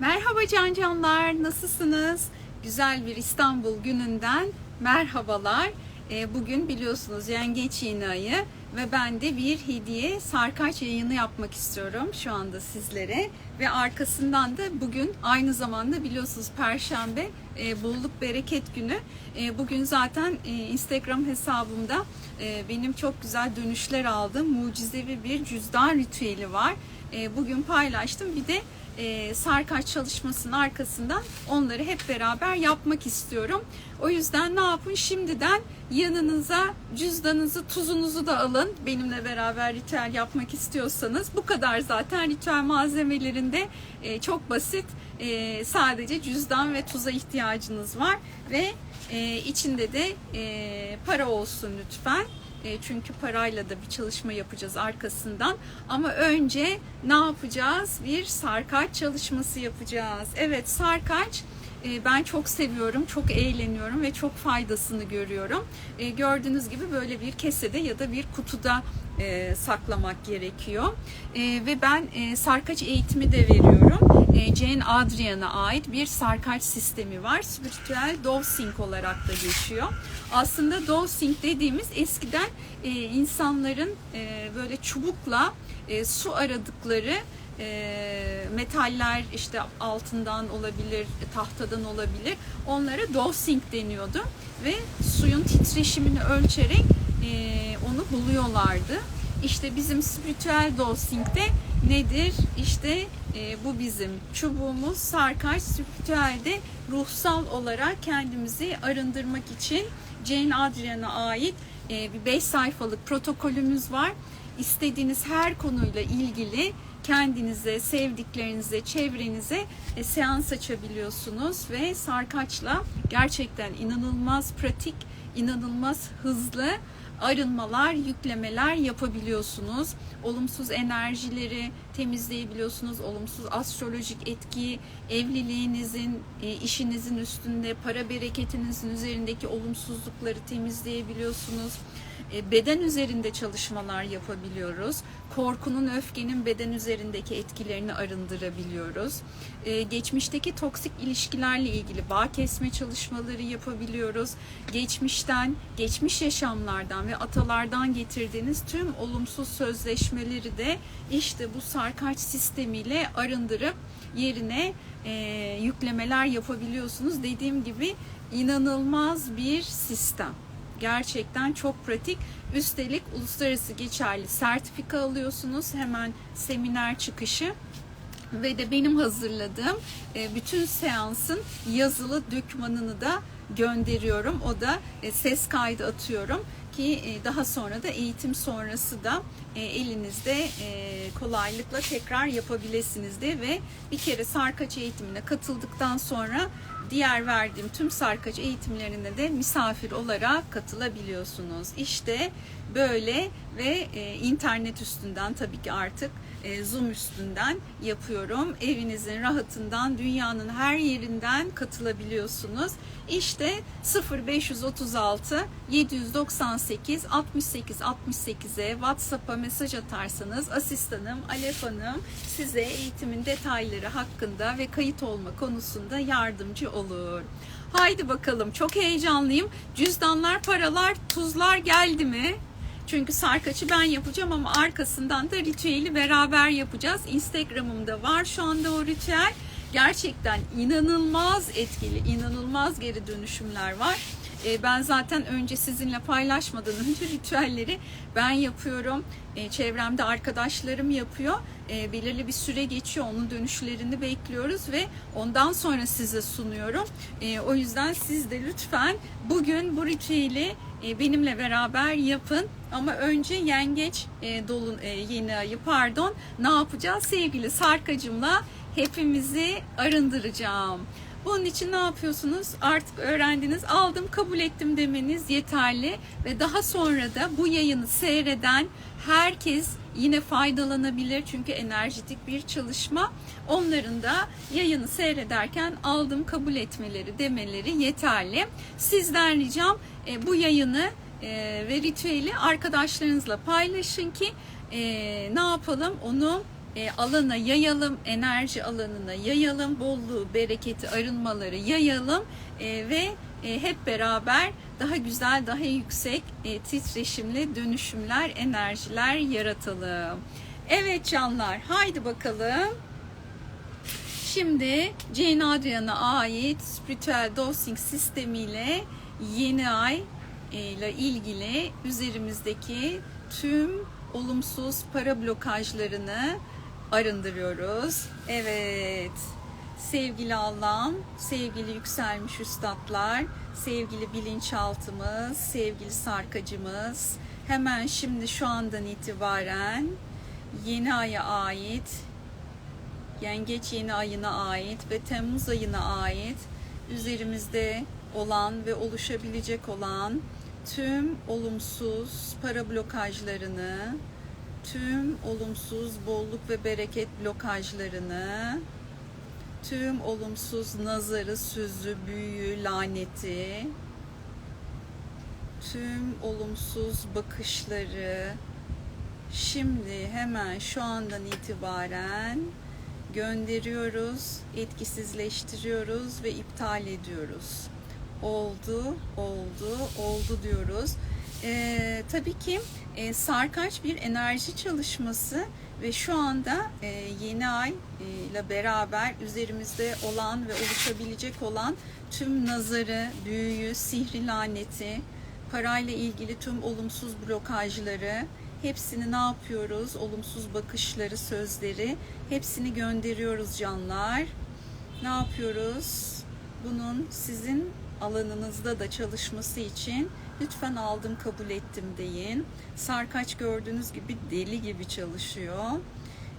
Merhaba can canlar, nasılsınız? Güzel bir İstanbul gününden merhabalar. Ee, Bugün biliyorsunuz yengeç yeni ayı ve ben de bir hediye sarkaç yayını yapmak istiyorum şu anda sizlere. Ve arkasından da bugün aynı zamanda biliyorsunuz Perşembe e, bolluk bereket günü. E, Bugün zaten e, Instagram hesabımda e, benim çok güzel dönüşler aldım. Mucizevi bir cüzdan ritüeli var. Bugün paylaştım. Bir de e, sarkaç çalışmasının arkasından onları hep beraber yapmak istiyorum. O yüzden ne yapın şimdiden yanınıza cüzdanınızı tuzunuzu da alın. Benimle beraber ritüel yapmak istiyorsanız bu kadar zaten ritüel malzemelerinde e, çok basit. E, sadece cüzdan ve tuza ihtiyacınız var ve e, içinde de e, para olsun lütfen. E, çünkü parayla da bir çalışma yapacağız arkasından. Ama önce ne yapacağız? Bir sarkaç çalışması yapacağız. Evet sarkaç e, ben çok seviyorum, çok eğleniyorum ve çok faydasını görüyorum. E, Gördüğünüz gibi böyle bir kesede ya da bir kutuda e, saklamak gerekiyor. E, ve ben e, sarkaç eğitimi de veriyorum. E, Jane Adrian'a ait bir sarkaç sistemi var. Spiritüel dowsing olarak da geçiyor. Aslında dowsing dediğimiz eskiden e, insanların e, böyle çubukla e, su aradıkları e, metaller işte altından olabilir, tahtadan olabilir. Onlara dowsing deniyordu ve suyun titreşimini ölçerek onu buluyorlardı. İşte bizim spiritüel dosing'de nedir? İşte e, bu bizim çubuğumuz sarkaç spiritüelde ruhsal olarak kendimizi arındırmak için Jane Adrian'a ait e, bir 5 sayfalık protokolümüz var. İstediğiniz her konuyla ilgili kendinize, sevdiklerinize, çevrenize e, seans açabiliyorsunuz ve sarkaçla gerçekten inanılmaz pratik, inanılmaz hızlı arınmalar, yüklemeler yapabiliyorsunuz. Olumsuz enerjileri temizleyebiliyorsunuz. Olumsuz astrolojik etki, evliliğinizin, e, işinizin üstünde, para bereketinizin üzerindeki olumsuzlukları temizleyebiliyorsunuz. E, Beden üzerinde çalışmalar yapabiliyoruz. Korkunun, öfkenin beden üzerindeki etkilerini arındırabiliyoruz. E, Geçmişteki toksik ilişkilerle ilgili bağ kesme çalışmaları yapabiliyoruz. Geçmişten, geçmiş yaşamlardan ve atalardan getirdiğiniz tüm olumsuz sözleşmeleri de işte bu sarkaç sistemiyle arındırıp yerine e, yüklemeler yapabiliyorsunuz. Dediğim gibi inanılmaz bir sistem. Gerçekten çok pratik. Üstelik uluslararası geçerli sertifika alıyorsunuz hemen seminer çıkışı ve de benim hazırladığım e, bütün seansın yazılı dokümanını da gönderiyorum. O da e, ses kaydı atıyorum ki e, daha sonra da eğitim sonrası da e, elinizde e, kolaylıkla tekrar yapabilirsiniz de ve bir kere sarkaç eğitimine katıldıktan sonra diğer verdiğim tüm sarkaç eğitimlerine de misafir olarak katılabiliyorsunuz. İşte böyle ve internet üstünden tabii ki artık Zoom üstünden yapıyorum. Evinizin rahatından dünyanın her yerinden katılabiliyorsunuz. İşte 0536 798 68 68'e WhatsApp'a mesaj atarsanız asistanım Alef Hanım size eğitimin detayları hakkında ve kayıt olma konusunda yardımcı olur. Haydi bakalım çok heyecanlıyım. Cüzdanlar, paralar, tuzlar geldi mi? Çünkü sarkaçı ben yapacağım ama arkasından da ritüeli beraber yapacağız. Instagram'ımda var şu anda o ritüel. Gerçekten inanılmaz etkili, inanılmaz geri dönüşümler var. E, Ben zaten önce sizinle paylaşmadan önce ritüelleri ben yapıyorum. E, Çevremde arkadaşlarım yapıyor. E, Belirli bir süre geçiyor. Onun dönüşlerini bekliyoruz ve ondan sonra size sunuyorum. E, O yüzden siz de lütfen bugün bu ritüeli e, benimle beraber yapın. Ama önce yengeç dolun e, yeni ayı pardon ne yapacağız sevgili sarkacımla hepimizi arındıracağım. Bunun için ne yapıyorsunuz? Artık öğrendiniz, aldım, kabul ettim demeniz yeterli ve daha sonra da bu yayını seyreden herkes yine faydalanabilir çünkü enerjitik bir çalışma. Onların da yayını seyrederken aldım, kabul etmeleri demeleri yeterli. Sizden ricam e, bu yayını e, ve ritüeli arkadaşlarınızla paylaşın ki e, ne yapalım onu e, alana yayalım, enerji alanına yayalım, bolluğu, bereketi, arınmaları yayalım e, ve e, hep beraber daha güzel, daha yüksek e, titreşimli dönüşümler, enerjiler yaratalım. Evet canlar, haydi bakalım. Şimdi Jane Adrian'a ait spiritüel dosing sistemiyle yeni ay e, ile ilgili üzerimizdeki tüm olumsuz para blokajlarını arındırıyoruz. Evet. Sevgili Allah'ım, sevgili yükselmiş üstadlar, sevgili bilinçaltımız, sevgili sarkacımız, hemen şimdi şu andan itibaren yeni aya ait, yengeç yeni ayına ait ve Temmuz ayına ait üzerimizde olan ve oluşabilecek olan tüm olumsuz para blokajlarını, tüm olumsuz bolluk ve bereket blokajlarını, tüm olumsuz nazarı, sözü, büyüyü, laneti, tüm olumsuz bakışları şimdi hemen şu andan itibaren gönderiyoruz, etkisizleştiriyoruz ve iptal ediyoruz. Oldu, oldu, oldu diyoruz. Ee, tabii ki e, sarkaç bir enerji çalışması ve şu anda e, yeni ay e, ile beraber üzerimizde olan ve oluşabilecek olan tüm nazarı, büyüyü, sihri laneti, parayla ilgili tüm olumsuz blokajları, hepsini ne yapıyoruz? Olumsuz bakışları, sözleri hepsini gönderiyoruz canlar. Ne yapıyoruz? Bunun sizin alanınızda da çalışması için lütfen aldım kabul ettim deyin. Sarkaç gördüğünüz gibi deli gibi çalışıyor.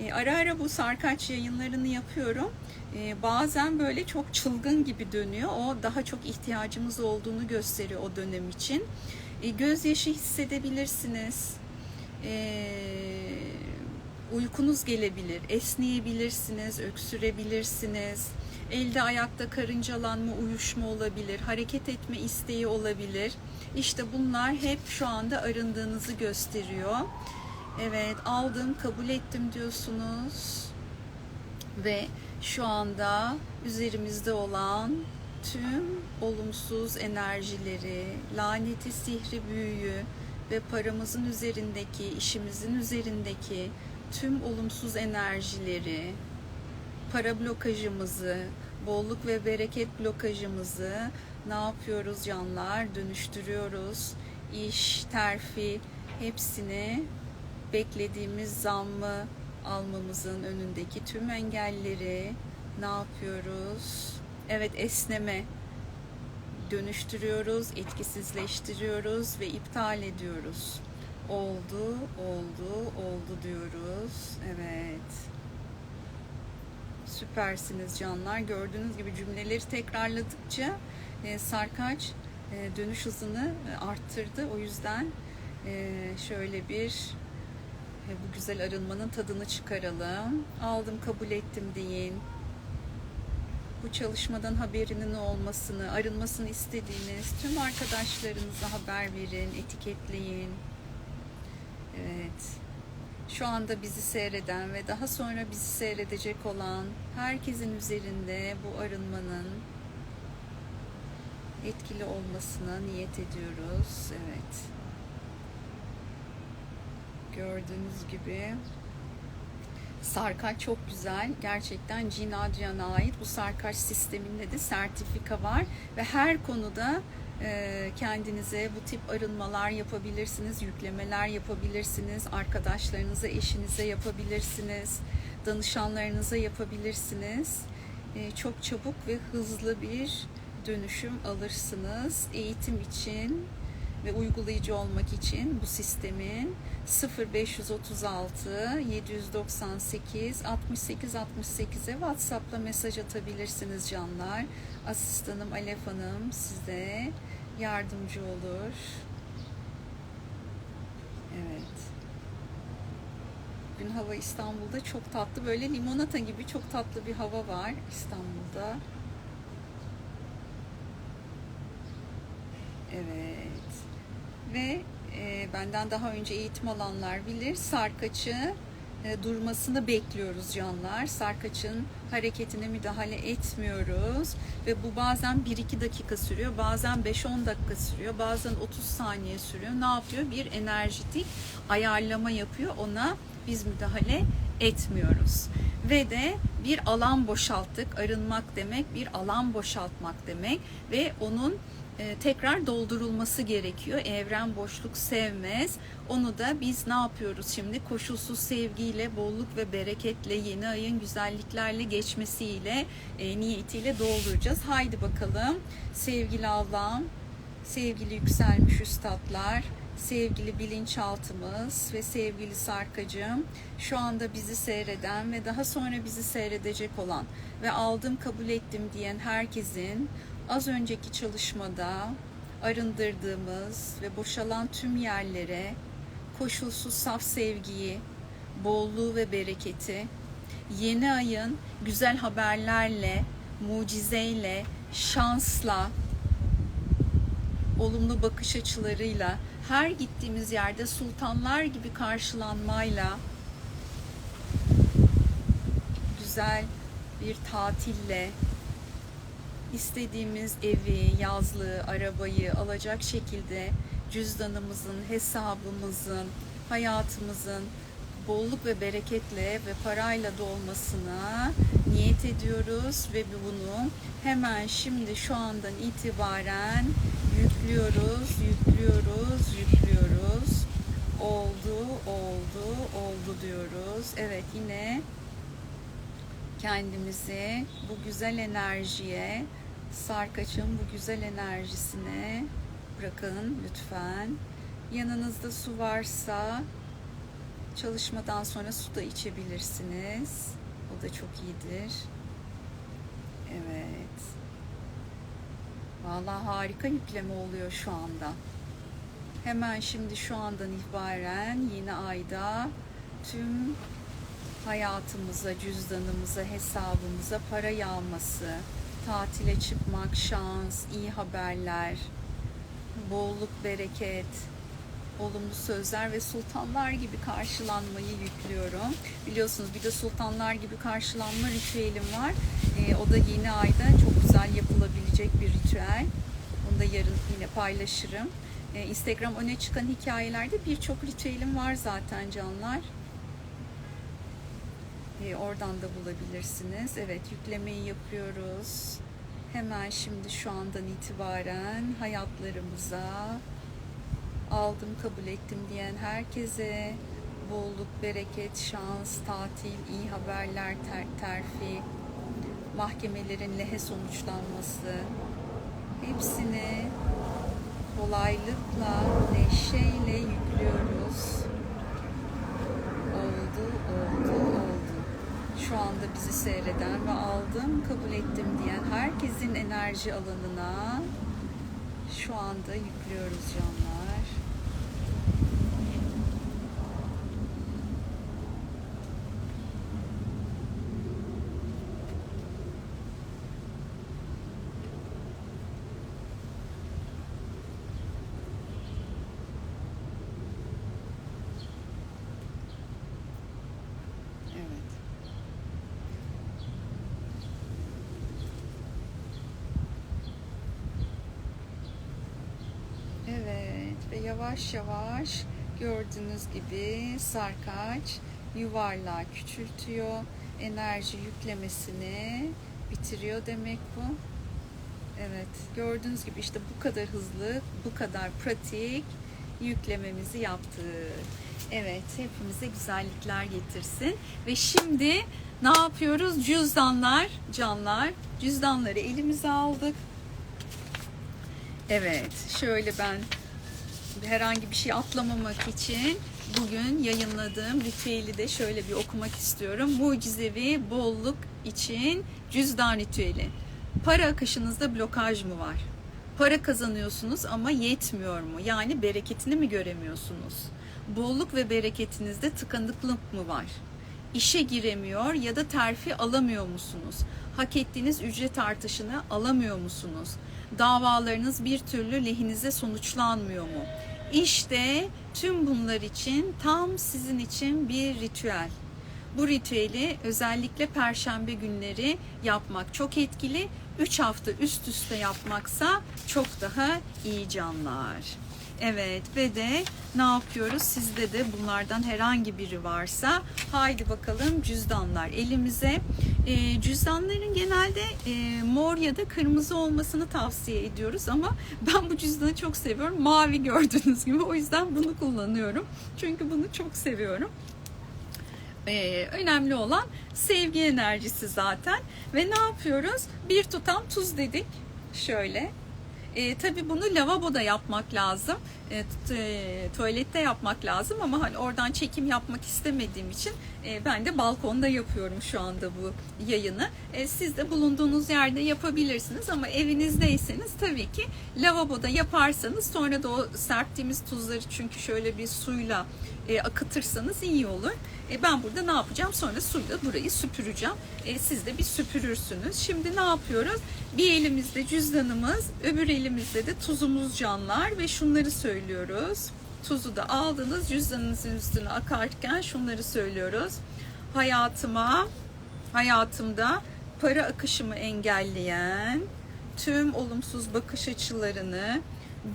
E, ara ara bu sarkaç yayınlarını yapıyorum. E, bazen böyle çok çılgın gibi dönüyor. O daha çok ihtiyacımız olduğunu gösteriyor o dönem için. E, gözyaşı hissedebilirsiniz. E, uykunuz gelebilir, esneyebilirsiniz, öksürebilirsiniz. Elde ayakta karıncalanma, uyuşma olabilir, hareket etme isteği olabilir. İşte bunlar hep şu anda arındığınızı gösteriyor. Evet, aldım, kabul ettim diyorsunuz. Ve şu anda üzerimizde olan tüm olumsuz enerjileri, laneti, sihri, büyüyü ve paramızın üzerindeki, işimizin üzerindeki tüm olumsuz enerjileri, para blokajımızı, bolluk ve bereket blokajımızı ne yapıyoruz canlar? Dönüştürüyoruz. İş, terfi hepsini beklediğimiz zammı almamızın önündeki tüm engelleri ne yapıyoruz? Evet esneme dönüştürüyoruz, etkisizleştiriyoruz ve iptal ediyoruz. Oldu, oldu, oldu diyoruz. Evet. Süpersiniz canlar. Gördüğünüz gibi cümleleri tekrarladıkça e, sarkaç e, dönüş hızını e, arttırdı. O yüzden e, şöyle bir e, bu güzel arınmanın tadını çıkaralım. Aldım, kabul ettim deyin. Bu çalışmadan haberinin olmasını, arınmasını istediğiniz tüm arkadaşlarınıza haber verin, etiketleyin. Evet. Şu anda bizi seyreden ve daha sonra bizi seyredecek olan herkesin üzerinde bu arınmanın etkili olmasına niyet ediyoruz. Evet. Gördüğünüz gibi Sarkaç çok güzel. Gerçekten Jean Adrian'a ait bu Sarkaç sisteminde de sertifika var ve her konuda kendinize bu tip arınmalar yapabilirsiniz, yüklemeler yapabilirsiniz, arkadaşlarınıza, eşinize yapabilirsiniz, danışanlarınıza yapabilirsiniz. E, çok çabuk ve hızlı bir dönüşüm alırsınız. Eğitim için ve uygulayıcı olmak için bu sistemin 0536 798 68 68'e WhatsApp'la mesaj atabilirsiniz canlar. Asistanım Alef Hanım size yardımcı olur. Evet. Bugün hava İstanbul'da çok tatlı. Böyle limonata gibi çok tatlı bir hava var İstanbul'da. Evet. Ve e, benden daha önce eğitim alanlar bilir. Sarkaç'ı e, durmasını bekliyoruz canlar. Sarkaçın hareketine müdahale etmiyoruz ve bu bazen 1-2 dakika sürüyor, bazen 5-10 dakika sürüyor, bazen 30 saniye sürüyor. Ne yapıyor? Bir enerjitik ayarlama yapıyor. Ona biz müdahale etmiyoruz. Ve de bir alan boşalttık. Arınmak demek bir alan boşaltmak demek ve onun e, tekrar doldurulması gerekiyor. Evren boşluk sevmez. Onu da biz ne yapıyoruz şimdi? Koşulsuz sevgiyle, bolluk ve bereketle, yeni ayın güzelliklerle geçmesiyle, e, niyetiyle dolduracağız. Haydi bakalım sevgili Allah'ım, sevgili yükselmiş üstadlar, sevgili bilinçaltımız ve sevgili sarkacım, şu anda bizi seyreden ve daha sonra bizi seyredecek olan ve aldım kabul ettim diyen herkesin az önceki çalışmada arındırdığımız ve boşalan tüm yerlere koşulsuz saf sevgiyi, bolluğu ve bereketi, yeni ayın güzel haberlerle, mucizeyle, şansla, olumlu bakış açılarıyla, her gittiğimiz yerde sultanlar gibi karşılanmayla, güzel bir tatille, istediğimiz evi, yazlığı, arabayı alacak şekilde cüzdanımızın, hesabımızın, hayatımızın bolluk ve bereketle ve parayla dolmasına niyet ediyoruz ve bunu hemen şimdi şu andan itibaren yüklüyoruz, yüklüyoruz, yüklüyoruz. Oldu, oldu, oldu diyoruz. Evet yine kendimizi bu güzel enerjiye, sarkaçın bu güzel enerjisine bırakın lütfen. Yanınızda su varsa çalışmadan sonra su da içebilirsiniz. O da çok iyidir. Evet. Vallahi harika yükleme oluyor şu anda. Hemen şimdi şu andan itibaren yeni ayda tüm hayatımıza, cüzdanımıza, hesabımıza para yağması, tatile çıkmak, şans, iyi haberler, bolluk, bereket, olumlu sözler ve sultanlar gibi karşılanmayı yüklüyorum. Biliyorsunuz bir de sultanlar gibi karşılanma ritüelim var. Ee, o da yeni ayda çok güzel yapılabilecek bir ritüel. Onu da yarın yine paylaşırım. Ee, Instagram öne çıkan hikayelerde birçok ritüelim var zaten canlar. Ee, oradan da bulabilirsiniz. Evet yüklemeyi yapıyoruz. Hemen şimdi şu andan itibaren hayatlarımıza aldım kabul ettim diyen herkese bolluk, bereket, şans, tatil, iyi haberler, ter, terfi, mahkemelerin lehe sonuçlanması hepsini kolaylıkla, neşeyle yüklüyoruz. Oldu, oldu, oldu. Şu anda bizi seyreden ve aldım, kabul ettim diyen herkesin enerji alanına şu anda yüklüyoruz canlar. Evet. Evet ve yavaş yavaş gördüğünüz gibi sarkaç yuvarlağı küçültüyor. Enerji yüklemesini bitiriyor demek bu. Evet gördüğünüz gibi işte bu kadar hızlı, bu kadar pratik yüklememizi yaptık. Evet hepimize güzellikler getirsin. Ve şimdi ne yapıyoruz? Cüzdanlar, canlar. Cüzdanları elimize aldık. Evet, şöyle ben herhangi bir şey atlamamak için bugün yayınladığım ritüeli de şöyle bir okumak istiyorum. Mucizevi bolluk için cüzdan ritüeli. Para akışınızda blokaj mı var? Para kazanıyorsunuz ama yetmiyor mu? Yani bereketini mi göremiyorsunuz? Bolluk ve bereketinizde tıkanıklık mı var? İşe giremiyor ya da terfi alamıyor musunuz? Hak ettiğiniz ücret artışını alamıyor musunuz? Davalarınız bir türlü lehinize sonuçlanmıyor mu? İşte tüm bunlar için tam sizin için bir ritüel. Bu ritüeli özellikle perşembe günleri yapmak çok etkili. 3 hafta üst üste yapmaksa çok daha iyi canlar. Evet ve de ne yapıyoruz? Sizde de bunlardan herhangi biri varsa haydi bakalım cüzdanlar elimize. E, cüzdanların genelde e, mor ya da kırmızı olmasını tavsiye ediyoruz ama ben bu cüzdanı çok seviyorum. Mavi gördüğünüz gibi o yüzden bunu kullanıyorum. Çünkü bunu çok seviyorum. Ee, önemli olan sevgi enerjisi zaten. Ve ne yapıyoruz? Bir tutam tuz dedik. Şöyle. E, tabii bunu lavaboda yapmak lazım. E, e, tuvalette yapmak lazım ama hani oradan çekim yapmak istemediğim için e, ben de balkonda yapıyorum şu anda bu yayını. Siz de bulunduğunuz yerde yapabilirsiniz ama evinizdeyseniz tabii ki lavaboda yaparsanız sonra da o serptiğimiz tuzları çünkü şöyle bir suyla akıtırsanız iyi olur. Ben burada ne yapacağım? Sonra suyla burayı süpüreceğim. Siz de bir süpürürsünüz. Şimdi ne yapıyoruz? Bir elimizde cüzdanımız, öbür elimizde de tuzumuz canlar ve şunları söylüyoruz. Tuzu da aldınız, cüzdanınızın üstüne akarken şunları söylüyoruz. Hayatıma, hayatımda para akışımı engelleyen tüm olumsuz bakış açılarını,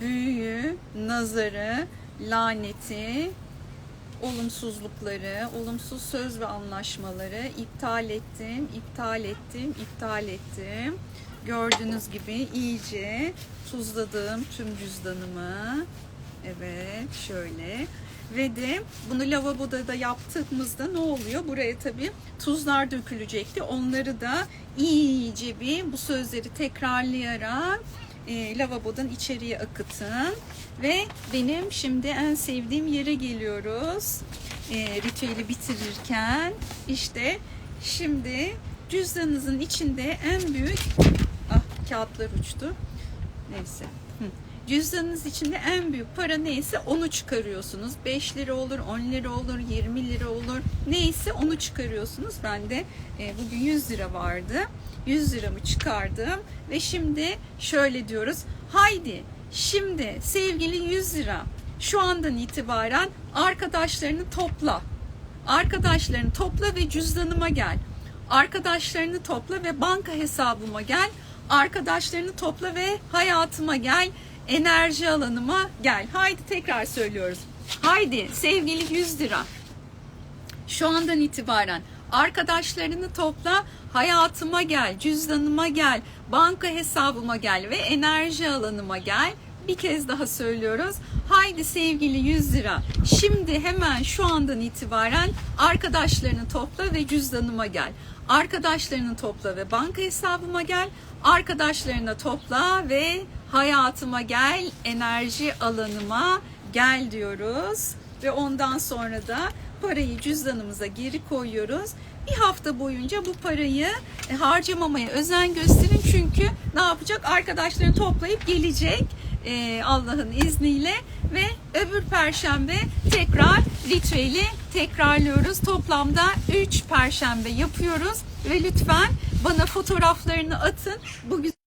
büyüyü, nazarı, laneti, olumsuzlukları, olumsuz söz ve anlaşmaları iptal ettim, iptal ettim, iptal ettim. Gördüğünüz gibi iyice tuzladım tüm cüzdanımı. Evet, şöyle. Ve de bunu lavaboda da yaptığımızda ne oluyor? Buraya tabii tuzlar dökülecekti. Onları da iyice bir bu sözleri tekrarlayarak e, lavabodan içeriye akıtın. Ve benim şimdi en sevdiğim yere geliyoruz. E, ritüeli bitirirken işte şimdi cüzdanınızın içinde en büyük ah kağıtlar uçtu. Neyse. Cüzdanınız içinde en büyük para neyse onu çıkarıyorsunuz. 5 lira olur, 10 lira olur, 20 lira olur. Neyse onu çıkarıyorsunuz. Ben de e, bugün 100 lira vardı. 100 liramı çıkardım ve şimdi şöyle diyoruz. Haydi şimdi sevgili 100 lira şu andan itibaren arkadaşlarını topla. Arkadaşlarını topla ve cüzdanıma gel. Arkadaşlarını topla ve banka hesabıma gel. Arkadaşlarını topla ve hayatıma gel. Enerji alanıma gel. Haydi tekrar söylüyoruz. Haydi sevgili 100 lira. Şu andan itibaren arkadaşlarını topla, hayatıma gel, cüzdanıma gel, banka hesabıma gel ve enerji alanıma gel. Bir kez daha söylüyoruz. Haydi sevgili 100 lira. Şimdi hemen şu andan itibaren arkadaşlarını topla ve cüzdanıma gel. Arkadaşlarını topla ve banka hesabıma gel. Arkadaşlarını topla ve hayatıma gel, enerji alanıma gel diyoruz. Ve ondan sonra da parayı cüzdanımıza geri koyuyoruz. Bir hafta boyunca bu parayı e, harcamamaya özen gösterin çünkü ne yapacak? Arkadaşlarını toplayıp gelecek e, Allah'ın izniyle ve öbür perşembe tekrar ritüeli tekrarlıyoruz. Toplamda 3 perşembe yapıyoruz ve lütfen bana fotoğraflarını atın. Bu güzel